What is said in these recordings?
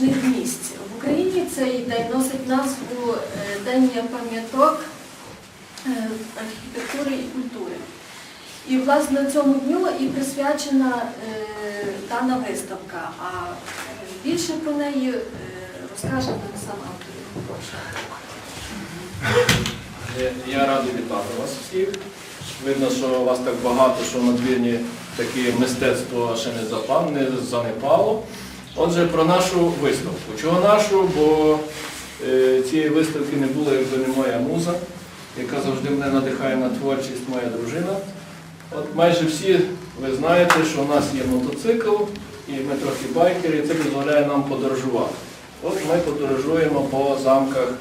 визначних місць. В Україні цей день носить назву е, День пам'яток е, архітектури і культури. І власне цьому дню і присвячена е, дана виставка. А е, більше про неї е, розкаже нам сам автор. Я- радий вітати вас всіх. Видно, що вас так багато, що на двірні таке мистецтво ще не занепало. Отже, про нашу виставку. Чого нашу? Бо е, цієї виставки не було, якби не моя муза, яка завжди мене надихає на творчість, моя дружина. От майже всі ви знаєте, що у нас є мотоцикл, і ми трохи байкери, і це дозволяє нам подорожувати. От ми подорожуємо по замках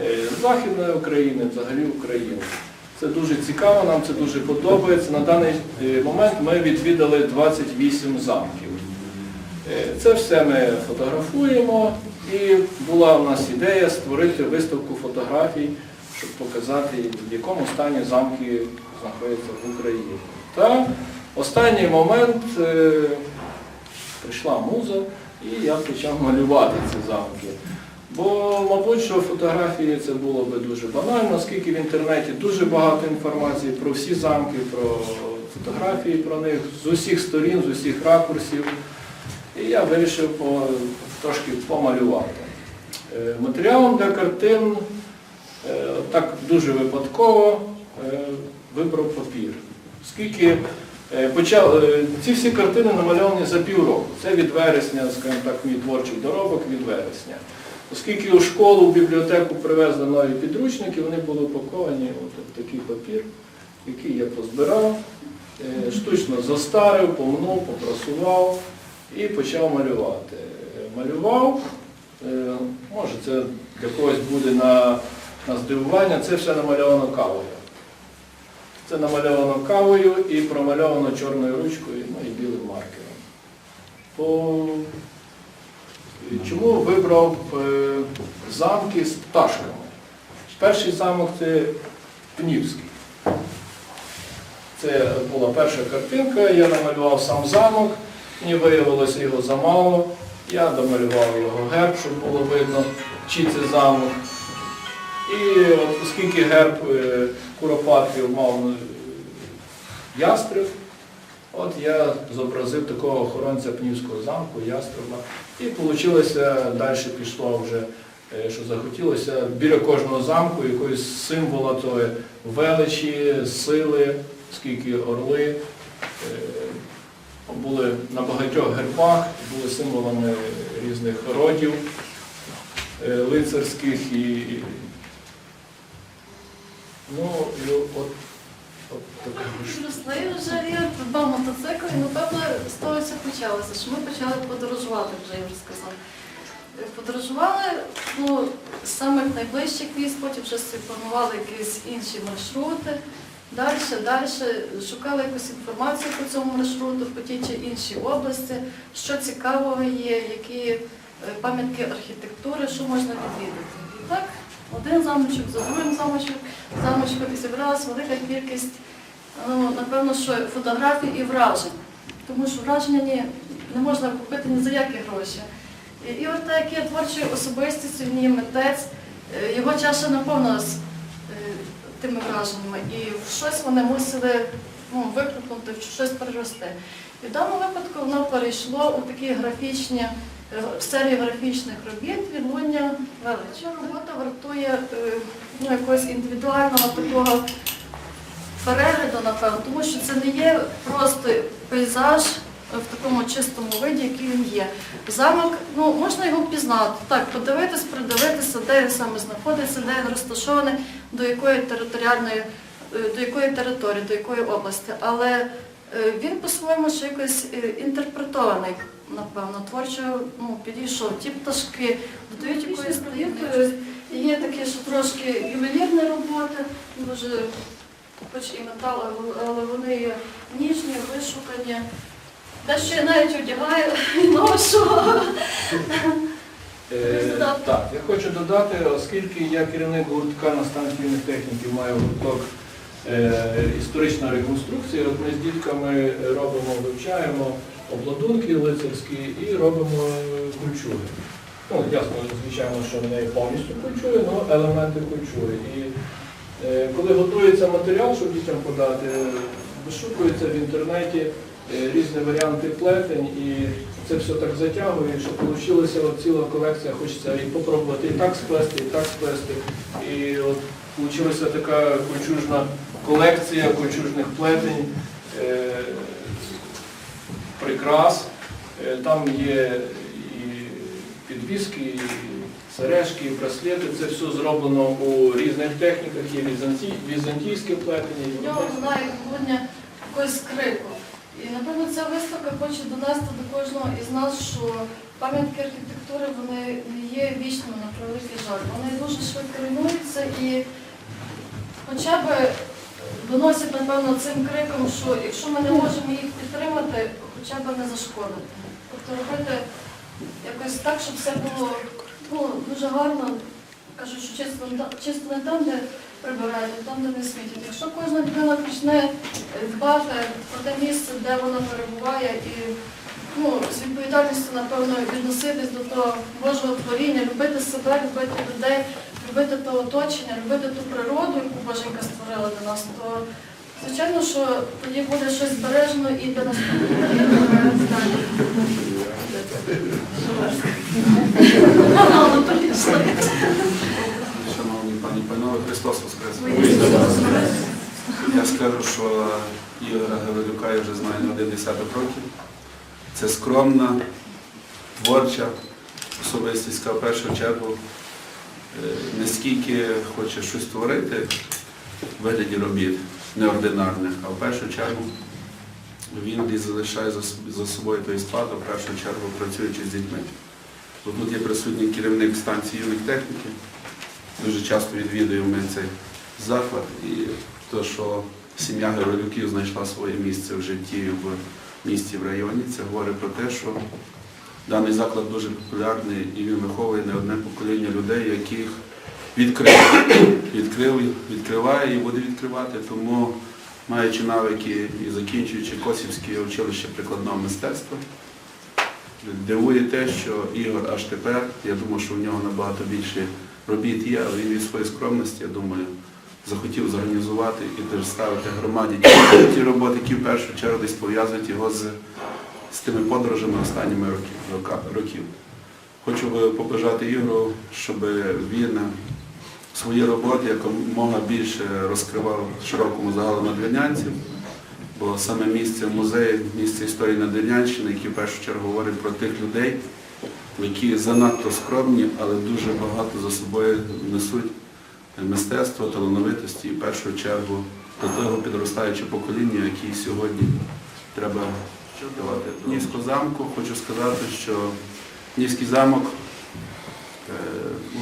е, Західної України, взагалі України. Це дуже цікаво, нам це дуже подобається. На даний е, момент ми відвідали 28 замків. Е, Це все ми фотографуємо, і була у нас ідея створити виставку фотографій, щоб показати, в якому стані замки знаходяться в Україні. Та останній момент е, прийшла муза, і я почав малювати ці замки. Бо, мабуть, що фотографії це було би дуже банально, оскільки в інтернеті дуже багато інформації про всі замки, про фотографії про них з усіх сторін, з усіх ракурсів. І я вирішив по, трошки помалювати. Е, Матеріалом для картин е, так дуже випадково е, вибрав папір. Оскільки е, почав, ці всі картини намальовані за півроку. Це від вересня, скажімо так, мій творчий доробок від вересня. Оскільки у школу, в бібліотеку привезли нові підручники, вони були упаковані в такий папір, який я позбирав, штучно застарив, помнув, попрасував і почав малювати. Е, Малював, е, може це для когось буде на, на здивування, це все намальовано кавою. Це намальовано кавою і промальовано чорною ручкою, ну і білим маркером. По... Чому вибрав е, замки з пташками? Перший замок це Пнівський. Це була перша картинка, я намалював сам замок, мені виявилося його замало. Я домалював його герб, щоб було видно, чи це замок. І от, оскільки герб е, Куропатрів мав е, ястреб, от я зобразив такого охоронця Пнівського замку, ястреба. І вийшло, далі пішло вже, е, що захотілося, біля кожного замку якогось символа тої величі, сили, скільки орли. Були на багатьох гербах, були символами різних родів е, лицарських і. Ну, і от. Зросли вже я придбав мотоцикл, і напевно з того все почалося, що ми почали подорожувати, вже я вже сказав. Е, Подорожували ну, з самих найближчих міст, потім вже планували якісь інші маршрути. Далі, далі шукали якусь інформацію по цьому маршруту, по тій чи іншій області, що цікавого є, які е, пам'ятки архітектури, що можна відвідати. І так, один замочок за другим замочок, замочком зібралася велика кількість, ну, напевно, що фотографій і вражень. Тому що враження ні, не можна купити ні за які гроші. І, і от так як є творчою особистістю, він є митець, е, його чаша наповнилась тими враженнями. І в щось вони мусили ну, викликнути, щось перерости. І в даному випадку воно перейшло у такі графічні, е, серію графічних робіт від Луня Велич. Робота вартує е, ну, якогось індивідуального такого перегляду, напевно, тому що це не є просто пейзаж в такому чистому виді, який він є. Замок, ну можна його впізнати, так, подивитись, придивитися, де він саме знаходиться, де він розташований, до якої територіальної, е, до якої території, до якої області. Але е, він по-своєму ще якось е, інтерпретований, напевно, творчо ну, підійшов. Ті пташки додають якоїсь таємниці. Є такі, що трошки ювелірні роботи, дуже хоч і метал, але вони є ніжні, вишукані. Дещо я навіть одягаю ношу. Е? Так, я хочу додати, оскільки я керівник гуртка на станції техніків, маю гурток е, історична реконструкція, от ми з дітками робимо, вивчаємо обладунки лицарські і робимо е, культури. Ну, ясно, звичайно, що не повністю культури, але елементи культури. І е, коли готується матеріал, щоб дітям подати, вишукується в інтернеті різні варіанти плетень, і це все так затягує, що вийшла ціла колекція, хочеться і попробувати і так сплести, і так сплести. І от вийшла така кольчужна колекція кольчужних плетень, е, прикрас. Е, Там є і підвіски, і сережки, і браслети. Це все зроблено у різних техніках, є візантійське плетення. В нього знає грудня якогось крику. І напевно ця виставка хоче донести до кожного із нас, що пам'ятки архітектури вони не є вічними на превеликий жаль. Вони дуже швидко руйнуються і хоча б доносять, напевно, цим криком, що якщо ми не можемо їх підтримати, хоча б не зашкодити. Тобто робити якось так, щоб все було ну, дуже гарно. Кажуть, що чисто, чисто не там, де прибирають, там, де не смітять. Якщо кожна людина почне е, дбати про те місце, де вона перебуває, і ну, з відповідальністю, напевно, відноситись до того Божого творіння, любити себе, любити людей, любити те оточення, любити ту природу, яку Боженька створила для нас, то звичайно, що тоді буде щось збережено і для наступного. Панове, Христос Воскрес! Я скажу, що Ігора Гаврилюка я вже знаю не один десяток років. Це скромна, творча особистість, яка в першу чергу не скільки хоче щось творити в вигляді робіт неординарних, а в першу чергу він десь залишає за собою той спадок, в першу чергу працюючи з дітьми. Тут є присутній керівник станції юних техніків. Дуже часто відвідуємо ми цей заклад і те, що сім'я Геролюків знайшла своє місце в житті в місті, в районі, це говорить про те, що даний заклад дуже популярний і він виховує не одне покоління людей, яких відкрив, відкрив, відкриває і буде відкривати. Тому, маючи навики і закінчуючи Косівське училище прикладного мистецтва, Дивує те, що Ігор аж тепер, я думаю, що в нього набагато більше робіт є, але він від своєї скромності, я думаю, захотів зорганізувати і ставити громаді ті- роботи, які в першу чергу десь пов'язують його з, з тими подорожами останніми років. Хочу побажати Ігору, щоб він свої роботи якомога більше розкривав широкому загалу надвірнянців. Бо саме місце музею, місце історії Надвірнянщини, яке в першу чергу говорить про тих людей, які занадто скромні, але дуже багато за собою несуть мистецтво, талановитості і в першу чергу до того підростаюче покоління, яке сьогодні треба давати. Нівського замку хочу сказати, що Нівський замок е,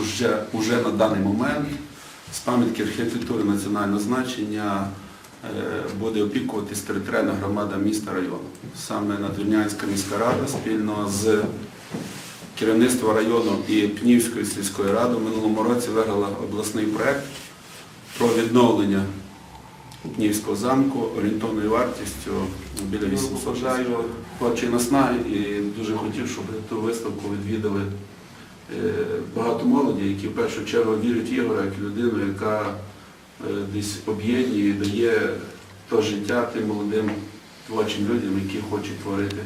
уже, уже на даний момент з пам'ятки архітектури національного значення е, буде опікуватись територіальна громада міста району. Саме Надвірнянська міська рада спільно з керівництвом району і Пнівської сільської ради в минулому році виграла обласний проект про відновлення Пнівського замку орієнтовною вартістю біля 800 жаю. Творчий наснаги і дуже хотів, щоб ту виставку відвідали е, багато молоді, які в першу чергу вірять в Ігора як людину, яка е, десь об'єднує і дає то життя тим молодим творчим людям, які хочуть творити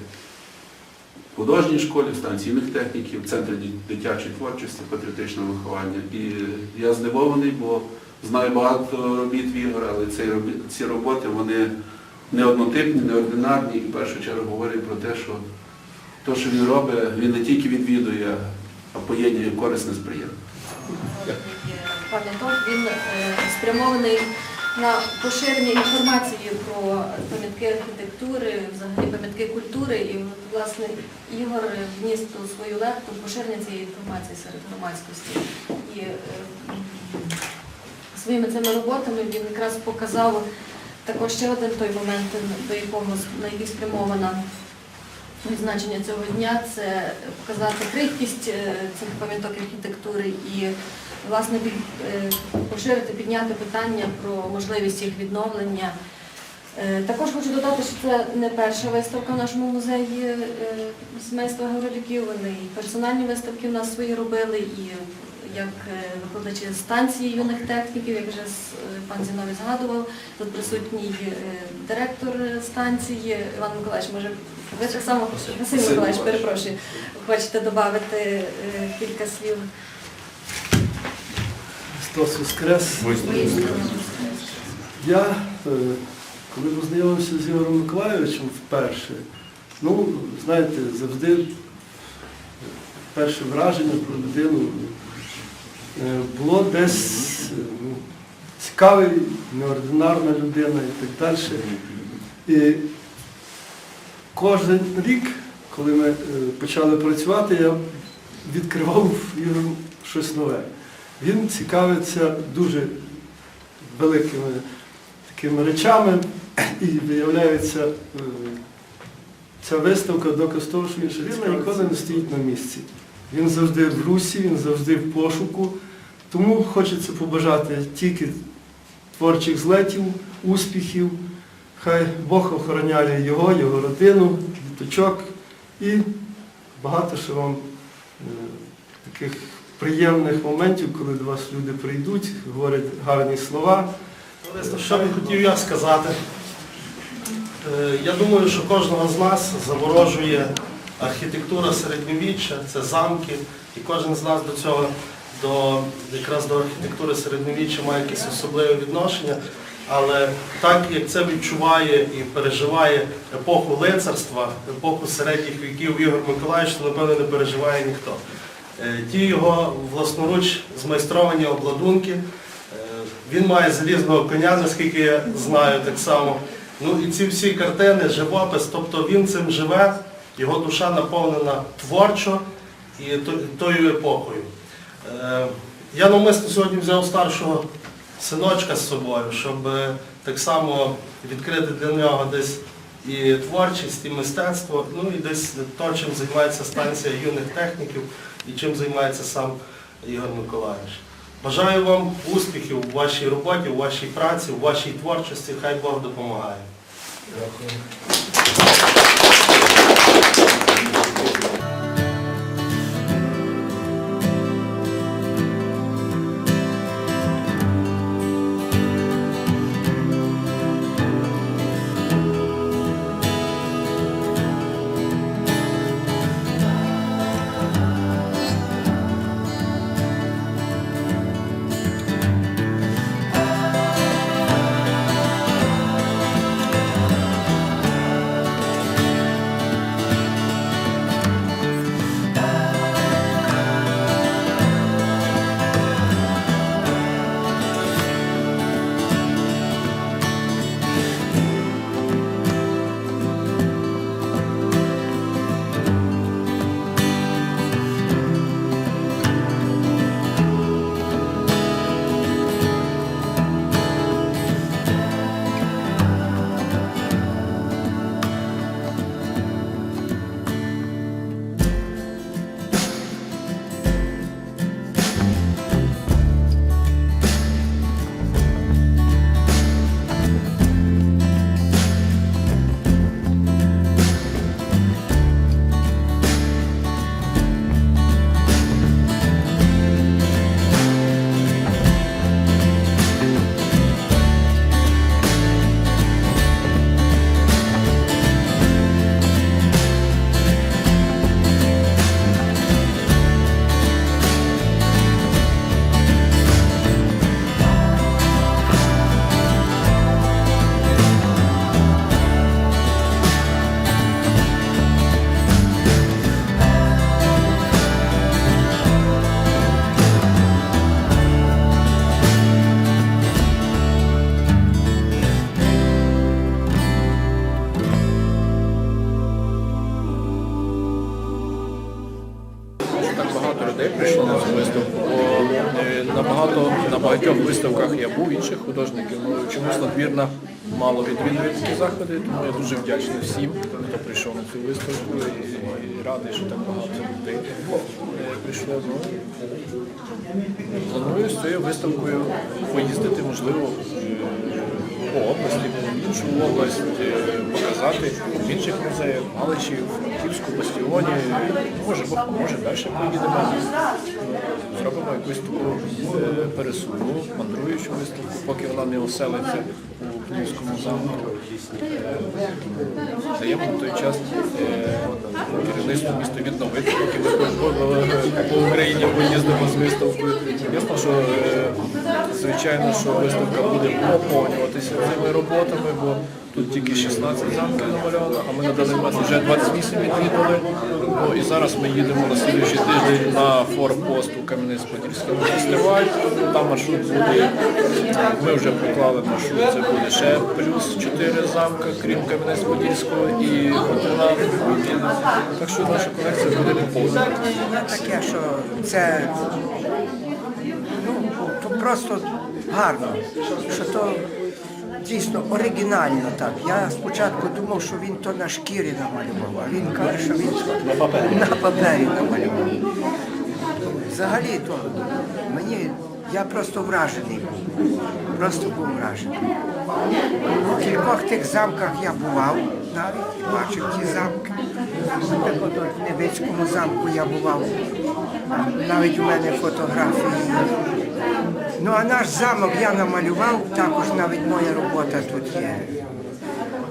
художній школі, станційних техніків, центрі дитячої творчості, патріотичного виховання. І я здивований, бо знаю багато робіт в Ігора, але ці, ці роботи вони не однотипні, не ординарні, і в першу чергу говорять про те, що те, що він робить, він не тільки відвідує, а поєднує корисне з приємним. пам'яток, він е, спрямований на поширення інформації про пам'ятки архітектури, взагалі пам'ятки культури. І власне Ігор вніс ту свою лепту поширення цієї інформації серед громадськості. І е, своїми цими роботами він якраз показав також ще один той момент, до якого на який спрямована відзначення цього дня це показати крихкість е, цих пам'яток архітектури і власне під, е, поширити, підняти питання про можливість їх відновлення. Е, Також хочу додати, що це не перша виставка в нашому музеї е, сімейства Гаврилюків. Вони і персональні виставки в нас свої робили, і як е, викладачі станції юних техніків, як вже пан Зіновий згадував, тут присутній е, директор станції Іван Миколаївич, може ви так само Василь Миколаївич, перепрошую, хочете додати е, кілька слів? Христос Воскрес. Я, е, коли познайомився з Ігорем Миколайовичем вперше, ну, знаєте, завжди е, перше враження про людину е, було десь ну, цікавий, неординарна людина і так далі. І кожен рік, коли ми почали працювати, я відкривав Ігорю щось нове. Він цікавиться дуже великими такими речами і виявляється, е, ця виставка доказ того, що він ще ніколи не стоїть на місці. Він завжди в русі, він завжди в пошуку. Тому хочеться побажати тільки творчих злетів, успіхів. Хай Бог охороняє його, його родину, діточок і багато ще вам е, таких приємних моментів, коли до вас люди прийдуть, говорять гарні слова. Товариство, Що би хотів я сказати? Е, Я думаю, що кожного з нас заворожує архітектура середньовіччя, це замки, і кожен з нас до цього, до, якраз до архітектури середньовіччя має якесь особливе відношення. Але так як це відчуває і переживає епоху лицарства, епоху середніх віків Ігор Миколаївич, то напевно не переживає ніхто. Е, Ті його власноруч змайстровані обладунки, е, він має залізного коня, наскільки я знаю так само. Ну і ці всі картини, живопис, тобто він цим живе, його душа наповнена творчо і тою епохою. Е, Я навмисно сьогодні взяв старшого синочка з собою, щоб так само відкрити для нього десь і творчість, і мистецтво, ну і десь то, чим займається станція юних техніків і чим займається сам Ігор Миколаївич. Бажаю вам успіхів у вашій роботі, у вашій праці, у вашій творчості. Хай Бог допомагає. Так тому я дуже вдячний всім, хто прийшов на цю виставку і, радий, що так багато людей е, прийшло. Ну, Планую з цією виставкою поїздити, можливо, е, по області, в іншу область, е, показати в інших музеях, в Галичі, в Франківську, Бастіоні. Може, може далі поїдемо. Зробимо якусь таку пересувну, мандруючу виставку, поки вона не оселиться у Київському замку. Даємо той час е, керівництву міста відновити, поки ми по, Україні поїздимо з виставкою. Ясно, що е, звичайно, що виставка буде поповнюватися цими роботами, бо тут тільки 16 замків намальовано, а ми на даний момент вже 28 відвідали. Ну, і зараз ми їдемо на слідуючий тиждень на форпост у Кам'янець-Подільський фестиваль. Там маршрут буде. Ми вже проклали маршрут, це буде ще плюс 4 замка, крім Кам'янець-Подільського і Хотина. Так що наша колекція буде поповнена. таке, що це просто гарно, що то дійсно оригінально так. Я спочатку думав, що він то на шкірі намалював, а він каже, що він на папері, на папері намалював. Взагалі то мені я просто вражений був. Просто був вражений. У кількох тих замках я бував навіть і бачив ті замки. В Невицькому замку я бував. Навіть у мене фотографії. Ну а наш замок я намалював, також навіть моя робота тут є.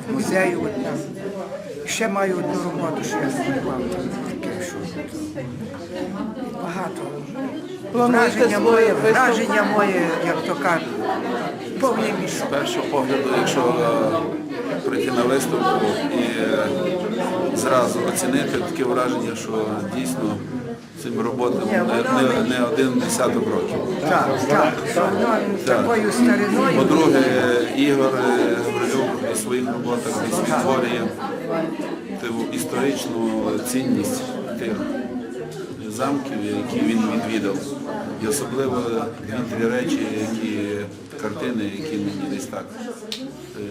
В музею одна. Ще маю одну роботу, що я намалював. там Таке, що багато. Враження моє, враження моє, як то кажуть, повний З першого погляду, якщо е, прийти на виставку і е, зразу оцінити таке враження, що дійсно цим роботам не, не, не один десяток років. Так, так. Ну, такою стариною. По-друге, Ігор е, Гаврилюк у своїх роботах десь відтворює історичну цінність тих замків, які він відвідав. І особливо дві-три речі, які картини, які мені десь так е,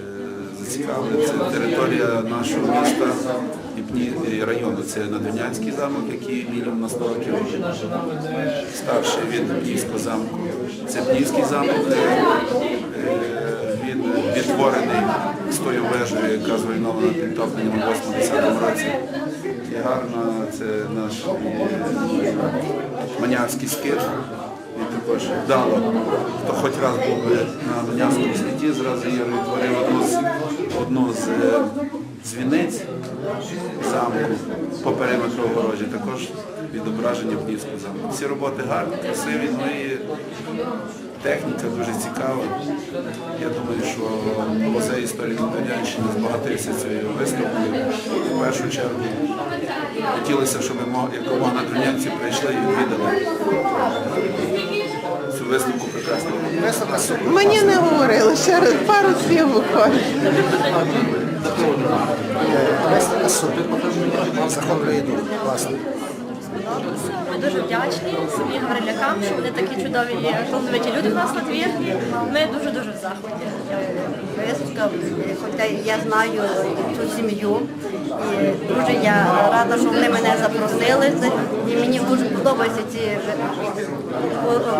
зацікавили. Це територія нашого міста і району. Це Надвірнянський замок, який мінімум на 100 років старший від Пнівського замку. Це Пнівський замок. е, Він відтворений з тою вежею, яка зруйнована підтопленням у 80-му році. І гарно це наш манярський скит. І також вдало, хто хоч раз був на манярському світі, зразу я відтворив одну з, одну з е, дзвіниць замку по периметру огорожі, також відображення Пнівського замку. Всі роботи гарні, красиві, ну і техніка дуже цікава. Я думаю, що музей історії Надвірнянщини збагатився цією виставкою. В першу чергу хотілося, щоб мо- якомога надвірнянці прийшли і відвідали цю виставку прекрасну. Виставка супер. Мені не говорили, ще раз пару слів виходить. Виставка супер, захоплює дух, власне. Ми дуже вдячні самі Гаврилякам, що вони такі чудові талановиті люди в нас на двір. Ми дуже-дуже в захваті. Виставка, хоча я знаю цю сім'ю, дуже я рада, що вони мене запросили. І мені дуже подобаються ці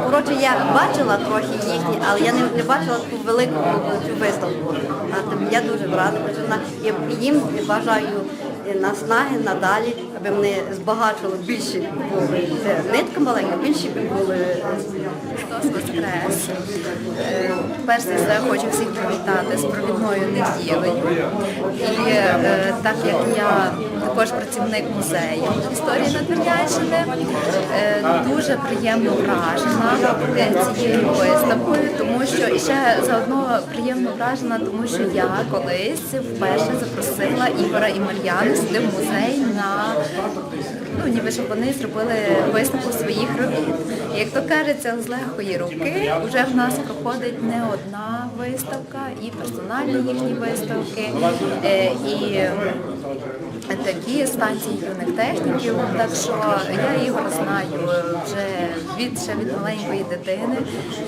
коротше, я бачила трохи їхні, але я не, бачила таку велику цю виставку. Я дуже рада, що вона- їм бажаю наснаги надалі, аби вони збагачували більші були. Нитка маленька, більші би були. Е, Перш за все хочу всіх привітати з провідною неділею. І е, так як я також працівник музею історії Надвірнянщини, е, дуже приємно вражена цією виставкою, тому що і ще заодно приємно вражена, тому що я колись вперше запросила Ігора і Мар'яну сюди в музей на ну, ніби щоб вони зробили виставку своїх робіт. Як то кажеться, з легкої руки вже в нас проходить не одна виставка, і персональні їхні виставки, е, і такі станції юних техніків. Так що я Ігора знаю вже від ще від маленької дитини.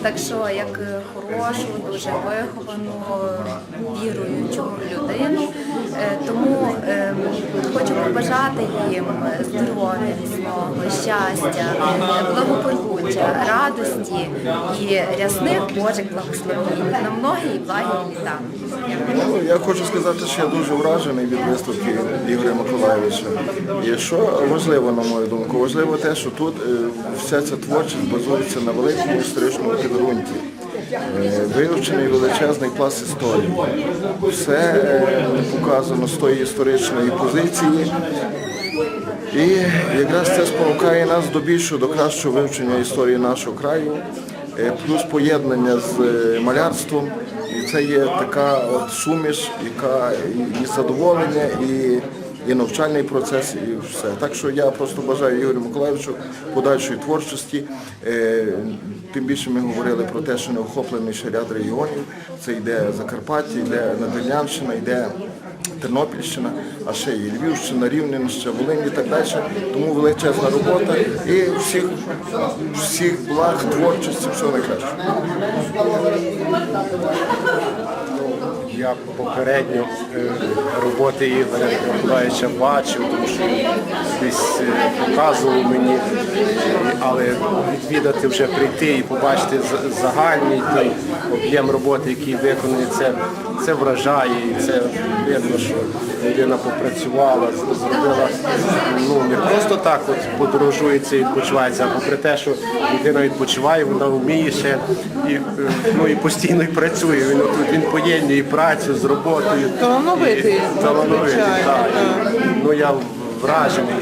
Так що як хорошу, дуже виховану, віруючу людину. Е, Тому ем, хочу побажати їм здоров'я, щастя, благополуччя, радості і рясних Божих благословень на многі і благі літа. Ну, я хочу сказати, що я дуже вражений від виставки Ігоря Миколаєвича. І що важливо, на мою думку, важливо те, що тут е, вся ця творчість базується на великому історичному підґрунті. Е, Вивчений величезний пласт історії. Все е, показано з тої історичної позиції. І якраз це спонукає нас до більшого, до кращого вивчення історії нашого краю, е, плюс поєднання з малярством. І це є така от суміш, яка і задоволення, і, і навчальний процес, і все. Так що я просто бажаю Ігорю Миколаївичу подальшої творчості. Е, Тим більше ми говорили про те, що не охоплений ще ряд регіонів. Це йде Закарпаття, йде Надвірнянщина, йде Тернопільщина, а ще і Львівщина, Рівненщина, Волинь і так далі. Тому величезна робота і всіх, всіх благ, творчості, всього найкращого. Я попередньо е, роботи Ігоря Миколаївича бачив, тому що він десь е, показував мені, але відвідати вже прийти і побачити загальний той об'єм роботи, який виконує, це, це вражає. І це видно, що людина попрацювала, зробила ну не просто так, от подорожується і відпочивається, а попри те, що людина відпочиває, вона вміє ще і, е, ну, і постійно і працює. Він, от- він поєднує і працю з роботою. Талановитий, талановитий, так. Ну я вражений.